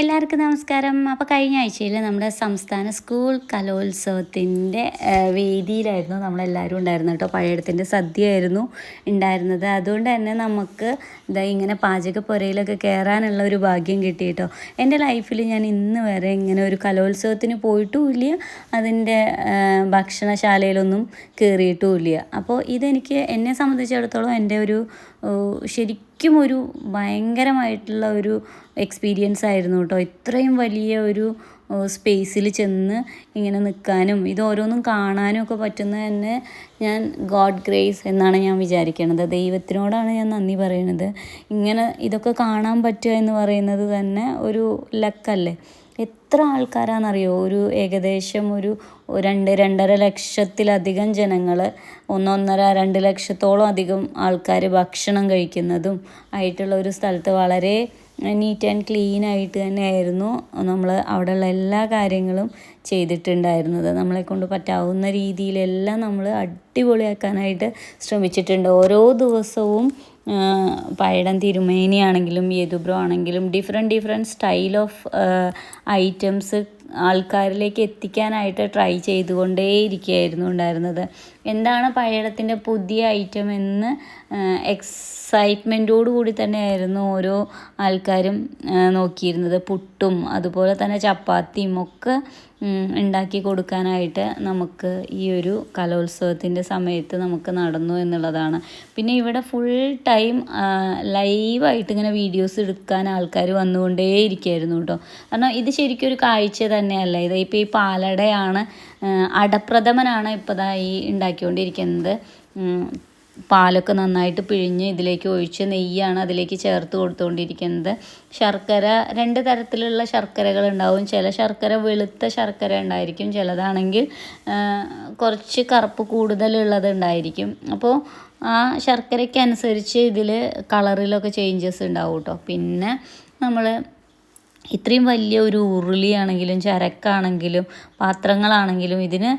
എല്ലാവർക്കും നമസ്കാരം. അപ്പോൾ കഴിഞ്ഞ ആഴ്ചയിൽ നമ്മുടെ സംസ്ഥാന സ്കൂൾ കലോത്സവത്തിന്റെ വേദിയിലായിരുന്നു നമ്മളെല്ലാവരും ഉണ്ടായിരുന്നത് കേട്ടോ. പഴയടത്തിന്റെ സദ്യയായിരുന്നു ഉണ്ടായിരുന്നത്. അതുകൊണ്ട് തന്നെ നമുക്ക് ഇതാ ഇങ്ങനെ പാചകപ്പുരയിലൊക്കെ കയറാനുള്ള ഒരു ഭാഗ്യം കിട്ടി കേട്ടോ. എന്റെ ലൈഫിൽ ഞാൻ ഇന്ന് വരെ ഇങ്ങനെ ഒരു കലോത്സവത്തിന് പോയിട്ടുമില്ല. അതിന്റെ ഭക്ഷണശാലയിലൊന്നും കയറിയിട്ടുമില്ല അപ്പോൾ ഇതെനിക്ക് എന്നെ സംബന്ധിച്ചിടത്തോളം എന്റെ ഒരു ശരിക്കും ഒരു ഭയങ്കരമായിട്ടുള്ള ഒരു എക്സ്പീരിയൻസ് ആയിരുന്നു കേട്ടോ. ഇത്രയും വലിയ ഒരു സ്പേസിൽ ചെന്ന് ഇങ്ങനെ നിൽക്കാനും ഇത് ഓരോന്നും കാണാനും ഒക്കെ പറ്റുന്നത് തന്നെ ഞാൻ ഗോഡ് ഗ്രേസ് എന്നാണ് ഞാൻ വിചാരിക്കുന്നത് ദൈവത്തിനോടാണ് ഞാൻ നന്ദി പറയുന്നത് ഇങ്ങനെ ഇതൊക്കെ കാണാൻ പറ്റുക എന്ന് പറയുന്നത് തന്നെ ഒരു ലക്കല്ലേ എത്ര ആൾക്കാരാണെന്നറിയോ? ഒരു ഏകദേശം ഒരു രണ്ട് രണ്ടര ലക്ഷത്തിലധികം ജനങ്ങൾ ഒന്നൊന്നര രണ്ട് ലക്ഷത്തോളം അധികം ആൾക്കാർ ഭക്ഷണം കഴിക്കുന്നതും ആയിട്ടുള്ള ഒരു സ്ഥലത്ത് വളരെ നീറ്റ് ആൻഡ് ക്ലീൻ ആയിട്ട് തന്നെയായിരുന്നു നമ്മൾ അവിടെയുള്ള എല്ലാ കാര്യങ്ങളും ചെയ്തിട്ടുണ്ടായിരുന്നത്. നമ്മളെ കൊണ്ട് പറ്റാവുന്ന രീതിയിലെല്ലാം നമ്മൾ അടിപൊളിയാക്കാനായിട്ട് ശ്രമിച്ചിട്ടുണ്ട്. ഓരോ ദിവസവും പഴയടം തിരുമേനിയാണെങ്കിലും യദുബ്രോ ആണെങ്കിലും different different style of items ആൾക്കാരിലേക്ക് എത്തിക്കാനായിട്ട് ട്രൈ ചെയ്തുകൊണ്ടേ ഇരിക്കുകയായിരുന്നു ഉണ്ടായിരുന്നത്. എന്താണ് പഴയടത്തിന്റെ പുതിയ ഐറ്റം എന്ന് എക്സൈറ്റ്മെന്റോടു കൂടി തന്നെയായിരുന്നു ഓരോ ആൾക്കാരും നോക്കിയിരുന്നത്. പുട്ടും അതുപോലെ തന്നെ ചപ്പാത്തിയും ഒക്കെ ഉണ്ടാക്കി കൊടുക്കാനായിട്ട് നമുക്ക് ഈ ഒരു കലോത്സവത്തിന്റെ സമയത്ത് നമുക്ക് നടന്നു എന്നുള്ളതാണ്. പിന്നെ ഇവിടെ ഫുൾ ടൈം ലൈവായിട്ട് ഇങ്ങനെ വീഡിയോസ് എടുക്കാൻ ആൾക്കാർ വന്നുകൊണ്ടേ ഇരിക്കുകയായിരുന്നു കേട്ടോ. കാരണം ഇത് ശരിക്കും ഒരു കാഴ്ച തന്നെയല്ല? ഇത് ഇപ്പോൾ ഈ പാലടയാണ് അടപ്രഥമനാണ് ഇപ്പോൾ ഈ ഉണ്ടാക്കിക്കൊണ്ടിരിക്കുന്നത്. പാലൊക്കെ നന്നായിട്ട് പിഴിഞ്ഞ് ഇതിലേക്ക് ഒഴിച്ച് നെയ്യാണ് അതിലേക്ക് ചേർത്ത് കൊടുത്തുകൊണ്ടിരിക്കുന്നത് ശർക്കര രണ്ട് തരത്തിലുള്ള ശർക്കരകൾ ഉണ്ടാവും ചില ശർക്കര വെളുത്ത ശർക്കര ഉണ്ടായിരിക്കും ചിലതാണെങ്കിൽ കുറച്ച് കറുപ്പ് കൂടുതലുള്ളത് ഉണ്ടായിരിക്കും. അപ്പോൾ ആ ശർക്കരയ്ക്കനുസരിച്ച് ഇതിൽ കളറിലൊക്കെ ചേഞ്ചസ് ഉണ്ടാവും കേട്ടോ പിന്നെ നമ്മൾ ഇത്രയും വലിയ ഒരു ഉരുളിയാണെങ്കിലും ചരക്കാണെങ്കിലും പാത്രങ്ങളാണെങ്കിലും ഇതിന്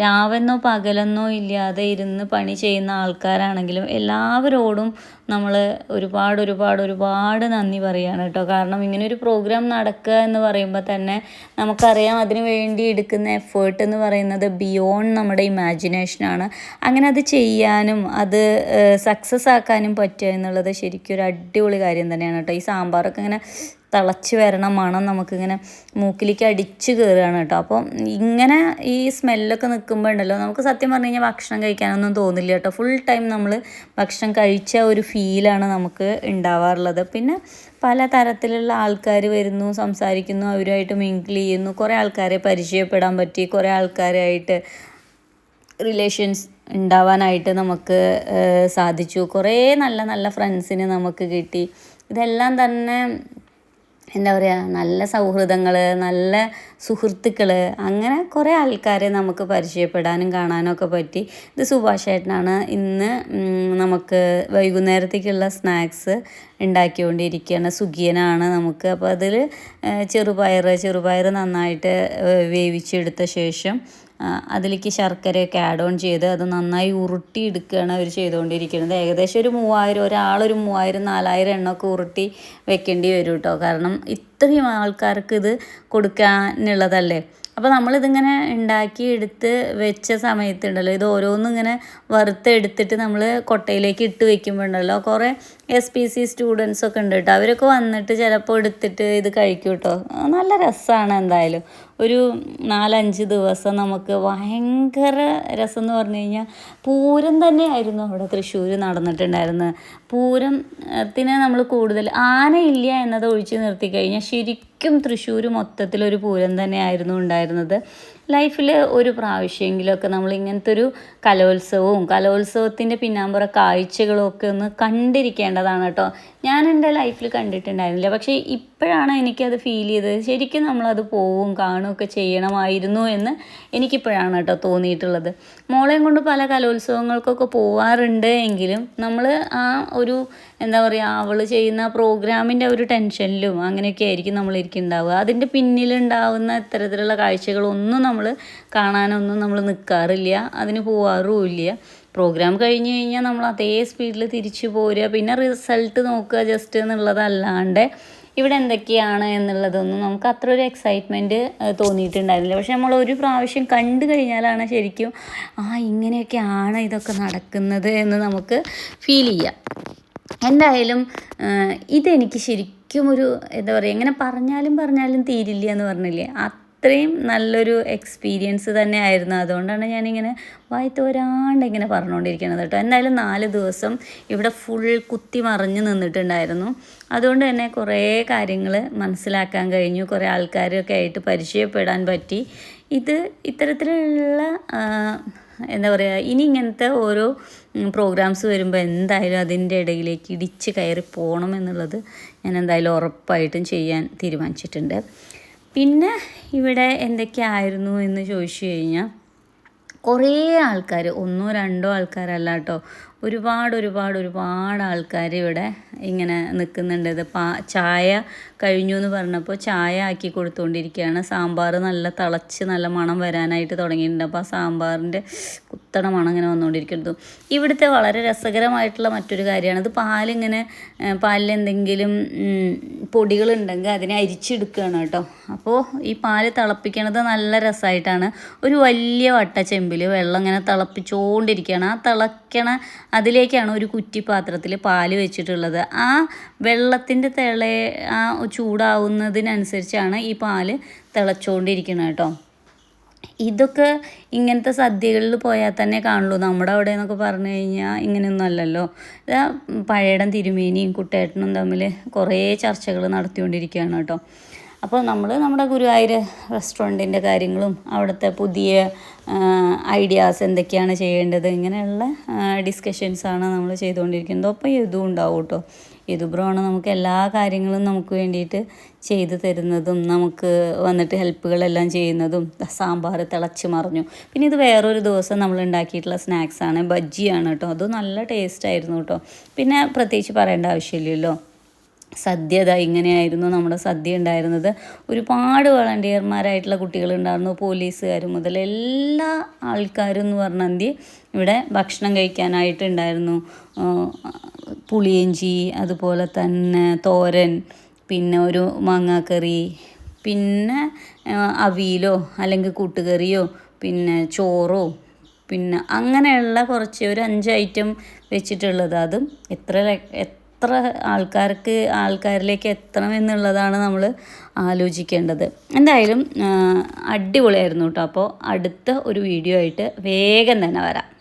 രാവെന്നോ പകലെന്നോ ഇല്ലാതെ ഇരുന്ന് പണി ചെയ്യുന്ന ആൾക്കാരാണെങ്കിലും എല്ലാവരോടും നമ്മൾ ഒരുപാട് ഒരുപാട് ഒരുപാട് നന്ദി പറയുകയാണ് കേട്ടോ. കാരണം ഇങ്ങനെ ഒരു പ്രോഗ്രാം നടക്കുക എന്ന് പറയുമ്പോൾ തന്നെ നമുക്കറിയാം അതിന് വേണ്ടി എടുക്കുന്ന എഫേർട്ട് എന്ന് പറയുന്നത് ബിയോണ്ട് നമ്മുടെ ഇമാജിനേഷനാണ് അങ്ങനെ അത് ചെയ്യാനും അത് സക്സസ് ആക്കാനും പറ്റുക എന്നുള്ളത് ശരിക്കും ഒരു അടിപൊളി കാര്യം തന്നെയാണ് കേട്ടോ. ഈ സാമ്പാറൊക്കെ ഇങ്ങനെ തിളച്ച് വരണ മണം നമുക്കിങ്ങനെ മൂക്കിലേക്ക് അടിച്ച് കയറുകയാണ് കേട്ടോ. അപ്പോൾ ഇങ്ങനെ ഈ സ്മെല്ലൊക്കെ നിൽക്കുമ്പോൾ ഉണ്ടല്ലോ നമുക്ക് സത്യം പറഞ്ഞു കഴിഞ്ഞാൽ ഭക്ഷണം കഴിക്കാനൊന്നും തോന്നില്ല കേട്ടോ. ഫുൾ ടൈം നമ്മൾ ഭക്ഷണം കഴിച്ച ഒരു ഫീലാണ് നമുക്ക് ഉണ്ടാവാറുള്ളത്. പിന്നെ പല തരത്തിലുള്ള ആൾക്കാർ വരുന്നു സംസാരിക്കുന്നു അവരുമായിട്ട് മിങ്കിൾ ചെയ്യുന്നു. കുറേ ആൾക്കാരെ പരിചയപ്പെടാൻ പറ്റി കുറേ ആൾക്കാരായിട്ട് റിലേഷൻസ് ഉണ്ടാവാനായിട്ട് നമുക്ക് സാധിച്ചു. കുറേ നല്ല നല്ല ഫ്രണ്ട്സിനെ നമുക്ക് കിട്ടി. ഇതെല്ലാം തന്നെ എന്താ പറയുക നല്ല സൗഹൃദങ്ങൾ നല്ല സുഹൃത്തുക്കൾ അങ്ങനെ കുറേ ആൾക്കാരെ നമുക്ക് പരിചയപ്പെടാനും കാണാനും ഒക്കെ പറ്റി. ഇത് സുഭാഷ് ഏട്ടനാണ് ഇന്ന് നമുക്ക് വൈകുന്നേരത്തേക്കുള്ള സ്നാക്സ് ഉണ്ടാക്കിക്കൊണ്ടിരിക്കുകയാണ് സുഖിയനാണ് നമുക്ക്. അപ്പോൾ അതിൽ ചെറുപയർ ചെറുപയർ നന്നായിട്ട് വേവിച്ചെടുത്ത ശേഷം അതിലേക്ക് ശർക്കരയൊക്കെ ആഡ് ഓൺ ചെയ്ത് അത് നന്നായി ഉരുട്ടി എടുക്കുകയാണ് അവർ ചെയ്തുകൊണ്ടിരിക്കുന്നത്. ഏകദേശം ഒരു മൂവായിരം ഒരാളൊരു മൂവായിരം നാലായിരം എണ്ണമൊക്കെ ഉരുട്ടി വെക്കേണ്ടി വരും കേട്ടോ കാരണം ഇത്രയും ആൾക്കാർക്ക് ഇത് കൊടുക്കാനുള്ളതല്ലേ. അപ്പോൾ നമ്മളിതിങ്ങനെ ഉണ്ടാക്കി എടുത്ത് വെച്ച സമയത്തുണ്ടല്ലോ ഇത് ഓരോന്നും ഇങ്ങനെ വറുത്തെടുത്തിട്ട് നമ്മൾ കൊട്ടയിലേക്ക് ഇട്ട് വെക്കുമ്പോൾ ഉണ്ടല്ലോ കുറേ എസ് പി സി സ്റ്റുഡൻസ് ഒക്കെ ഉണ്ട് കേട്ടോ അവരൊക്കെ വന്നിട്ട് ചിലപ്പോൾ എടുത്തിട്ട് ഇത് കഴിക്കും കേട്ടോ നല്ല രസമാണ് എന്തായാലും. ഒരു നാലഞ്ച് ദിവസം നമുക്ക് ഭയങ്കര രസം എന്ന് പറഞ്ഞു കഴിഞ്ഞാൽ പൂരം തന്നെയായിരുന്നു അവിടെ തൃശ്ശൂർ നടന്നിട്ടുണ്ടായിരുന്നത്. പൂരത്തിന് നമ്മൾ കൂടുതൽ ആനയില്ല എന്നത് ഒഴിച്ച് നിർത്തി കഴിഞ്ഞാൽ ശരിക്കും തൃശ്ശൂർ മൊത്തത്തിലൊരു പൂരം തന്നെയായിരുന്നു ഉണ്ടായിരുന്നത്. ലൈഫിൽ ഒരു പ്രാവശ്യമെങ്കിലുമൊക്കെ നമ്മൾ ഇങ്ങനത്തെ ഒരു കലോത്സവവും കലോത്സവത്തിന്റെ പിന്നാമ്പുറ കാഴ്ചകളും ഒക്കെ ഒന്ന് കണ്ടിരിക്കേണ്ടതാണ് കേട്ടോ. ഞാൻ എന്റെ ലൈഫിൽ കണ്ടിട്ടുണ്ടായിരുന്നില്ല. പക്ഷേ ഇപ്പോഴാണ് എനിക്കത് ഫീൽ ചെയ്തത്. ശരിക്കും നമ്മളത് പോവും കാണുകയൊക്കെ ചെയ്യണമായിരുന്നു എന്ന് എനിക്കിപ്പോഴാണ് കേട്ടോ തോന്നിയിട്ടുള്ളത്. മോളെയും കൊണ്ട് പല കലോത്സവങ്ങൾക്കൊക്കെ പോവാറുണ്ട് എങ്കിലും നമ്മൾ ആ ഒരു എന്താ പറയുക അവൾ ചെയ്യുന്ന പ്രോഗ്രാമിന്റെ ഒരു ടെൻഷനിലും അങ്ങനെയൊക്കെ ആയിരിക്കും നമ്മളിരിക്കുന്നുണ്ടാവുക. അതിന്റെ പിന്നിലുണ്ടാവുന്ന ഇത്തരത്തിലുള്ള കാഴ്ചകളൊന്നും നമ്മൾ കാണാനൊന്നും നമ്മൾ നിൽക്കാറില്ല അതിന് പോവാറുമില്ല. പ്രോഗ്രാം കഴിഞ്ഞ് കഴിഞ്ഞാൽ നമ്മൾ അതേ സ്പീഡിൽ തിരിച്ചു പോരുക പിന്നെ റിസൾട്ട് നോക്കുക ജസ്റ്റ് എന്നുള്ളതല്ലാണ്ട്. ഇവിടെ എന്തൊക്കെയാണ് എന്നുള്ളതൊന്നും നമുക്ക് അത്ര ഒരു എക്സൈറ്റ്മെന്റ് തോന്നിയിട്ടുണ്ടായിരുന്നില്ല. പക്ഷെ നമ്മൾ ഒരു പ്രാവശ്യം കണ്ടു കഴിഞ്ഞാലാണ് ശരിക്കും ആ ഇങ്ങനെയൊക്കെയാണ് ഇതൊക്കെ നടക്കുന്നത് എന്ന് നമുക്ക് ഫീൽ ചെയ്യാം. എന്തായാലും ഇതെനിക്ക് ശരിക്കും ഒരു എന്താ പറയുക എങ്ങനെ പറഞ്ഞാലും പറഞ്ഞാലും തീരില്ല എന്ന് പറഞ്ഞില്ലേ? അത്രയും നല്ലൊരു എക്സ്പീരിയൻസ് തന്നെ ആയിരുന്നു. അതുകൊണ്ടാണ് ഞാനിങ്ങനെ വായി തോരാണ്ട് ഇങ്ങനെ പറഞ്ഞുകൊണ്ടിരിക്കുന്നത് കേട്ടോ. എന്തായാലും നാല് ദിവസം ഇവിടെ ഫുൾ കുത്തി മറിഞ്ഞ് നിന്നിട്ടുണ്ടായിരുന്നു. അതുകൊണ്ട് തന്നെ കുറേ കാര്യങ്ങൾ മനസ്സിലാക്കാൻ കഴിഞ്ഞു. കുറേ ആൾക്കാരൊക്കെ ആയിട്ട് പരിചയപ്പെടാൻ പറ്റി. ഇത് ഇത്തരത്തിലുള്ള എന്താ പറയുക ഇനി ഇങ്ങനത്തെ ഓരോ പ്രോഗ്രാംസ് വരുമ്പോൾ എന്തായാലും അതിന്റെ ഇടയിലേക്ക് ഇടിച്ച് കയറി പോകണം എന്നുള്ളത് ഞാൻ എന്തായാലും ഉറപ്പായിട്ടും ചെയ്യാൻ തീരുമാനിച്ചിട്ടുണ്ട്. പിന്നെ ഇവിടെ എന്തൊക്കെയായിരുന്നു എന്ന് ചോദിച്ചു കഴിഞ്ഞാൽ കുറേ ആൾക്കാർ ഒന്നോ രണ്ടോ ആൾക്കാരല്ല കേട്ടോ ഒരുപാട് ഒരുപാട് ഒരുപാട് ആൾക്കാർ ഇവിടെ ഇങ്ങനെ നിൽക്കുന്നുണ്ട് ഇത് പാ ചായ കഴിഞ്ഞു എന്ന് പറഞ്ഞപ്പോൾ ചായ ആക്കി കൊടുത്തുകൊണ്ടിരിക്കുകയാണ് സാമ്പാർ നല്ല തിളച്ച് നല്ല മണം വരാനായിട്ട് തുടങ്ങിയിട്ടുണ്ട്. അപ്പോൾ ആ സാമ്പാറിന്റെ കുത്തണ മണം ഇങ്ങനെ വന്നുകൊണ്ടിരിക്കുന്നു ഇവിടുത്തെ വളരെ രസകരമായിട്ടുള്ള മറ്റൊരു കാര്യമാണ്. ഇത് പാലിങ്ങനെ പാലിൽ എന്തെങ്കിലും പൊടികളുണ്ടെങ്കിൽ അതിനെ അരിച്ചെടുക്കുകയാണ് കേട്ടോ. അപ്പോൾ ഈ പാൽ തിളപ്പിക്കണത് നല്ല രസമായിട്ടാണ് ഒരു വലിയ വട്ട ചെമ്പിൽ വെള്ളം ഇങ്ങനെ തിളപ്പിച്ചുകൊണ്ടിരിക്കുകയാണ് ആ തിളക്കണ അതിലേക്കാണ് ഒരു കുറ്റിപ്പാത്രത്തിൽ പാൽ വെച്ചിട്ടുള്ളത്. ആ വെള്ളത്തിന്റെ തിള ആ ചൂടാവുന്നതിനനുസരിച്ചാണ് ഈ പാൽ തിളച്ചുകൊണ്ടിരിക്കുന്നത് കേട്ടോ. ഇതൊക്കെ ഇങ്ങനത്തെ സദ്യകളിൽ പോയാൽ തന്നെ കാണുള്ളൂ. നമ്മുടെ അവിടെ എന്നൊക്കെ പറഞ്ഞു കഴിഞ്ഞാൽ ഇങ്ങനെയൊന്നും അല്ലല്ലോ. പഴയടം തിരുമേനിയും കുട്ടേട്ടനും തമ്മിൽ കുറേ ചർച്ചകൾ നടത്തിക്കൊണ്ടിരിക്കുകയാണ് കേട്ടോ. അപ്പോൾ നമ്മൾ നമ്മുടെ ഗുരുവായൂർ റെസ്റ്റോറന്റിന്റെ കാര്യങ്ങളും അവിടുത്തെ പുതിയ ഐഡിയാസ് എന്തൊക്കെയാണ് ചെയ്യേണ്ടത് ഇങ്ങനെയുള്ള ഡിസ്കഷൻസാണ് നമ്മൾ ചെയ്തുകൊണ്ടിരിക്കുന്നത്. അപ്പോൾ ഇതും ഉണ്ടാവും കേട്ടോ. ഇതുബ്രോണ് നമുക്ക് എല്ലാ കാര്യങ്ങളും നമുക്ക് വേണ്ടിയിട്ട് ചെയ്തു തരുന്നതും നമുക്ക് വന്നിട്ട് ഹെൽപ്പുകളെല്ലാം ചെയ്യുന്നതും സാമ്പാർ തിളച്ച് മറിഞ്ഞു. പിന്നെ ഇത് വേറൊരു ദിവസം നമ്മൾ ഉണ്ടാക്കിയിട്ടുള്ള സ്നാക്സാണ് ബജ്ജിയാണ് കേട്ടോ. അത് നല്ല ടേസ്റ്റ് ആയിരുന്നു കേട്ടോ. പിന്നെ പ്രത്യേകിച്ച് പറയേണ്ട ആവശ്യമില്ലല്ലോ. സദ്യ ഇതാ ഇങ്ങനെയായിരുന്നു നമ്മുടെ സദ്യ ഉണ്ടായിരുന്നത്. ഒരുപാട് വളണ്ടിയർമാരായിട്ടുള്ള കുട്ടികളുണ്ടായിരുന്നു പോലീസുകാർ മുതൽ എല്ലാ ആൾക്കാരും എന്ന് പറഞ്ഞാൽ ഇവിടെ ഭക്ഷണം കഴിക്കാനായിട്ടുണ്ടായിരുന്നു. പുളിയഞ്ചി അതുപോലെ തന്നെ തോരൻ പിന്നെ ഒരു മാങ്ങാക്കറി പിന്നെ അവിയലോ അല്ലെങ്കിൽ കൂട്ടുകറിയോ പിന്നെ ചോറോ പിന്നെ അങ്ങനെയുള്ള കുറച്ച് ഒരു അഞ്ച് ഐറ്റം വെച്ചിട്ടുള്ളത്. അതും എത്ര എത്ര ആൾക്കാർക്ക് ആൾക്കാരിലേക്ക് എത്തണം എന്നുള്ളതാണ് നമ്മൾ ആലോചിക്കേണ്ടത്. എന്തായാലും അടിപൊളിയായിരുന്നു കേട്ടോ. അപ്പോൾ അടുത്ത ഒരു വീഡിയോ ആയിട്ട് വേഗം തന്നെ വരാം.